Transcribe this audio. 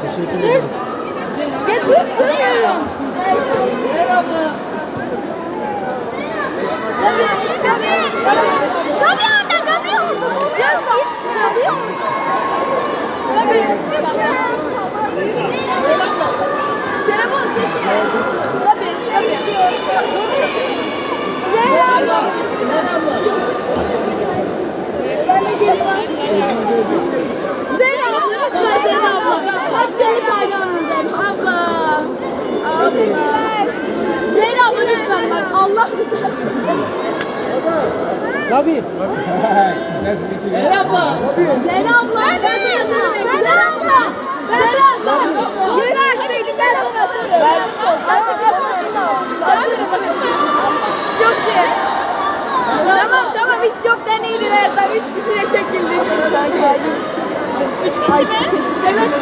Dur. Ya dur sığmıyorum. Gabi, Gabi, Gabi orada, Gabi orada, Gabi Ya gitme. Gabi orada. Gabi, lütfen. Telefon çekiyor. Gabi, Gabi. Zehra abla. Ben de geliyorum. Zehra abla, lütfen Zehra abla. Kaç yıllık hayranım Zehra abla. Teşekkürler. Zehra abla lütfen bak Allah rızası için. Gabi. Zehra abla. Zehra abla. Zehra abla. Zehra abla. Yürü hadi gidelim. Verdim mi? Kaç arkadaşın da var? Yok ki. Tamam tamam hiç yok deneydir Erdem. Üç kişiyle çekildik. Üç kişi mi? Evet Zehra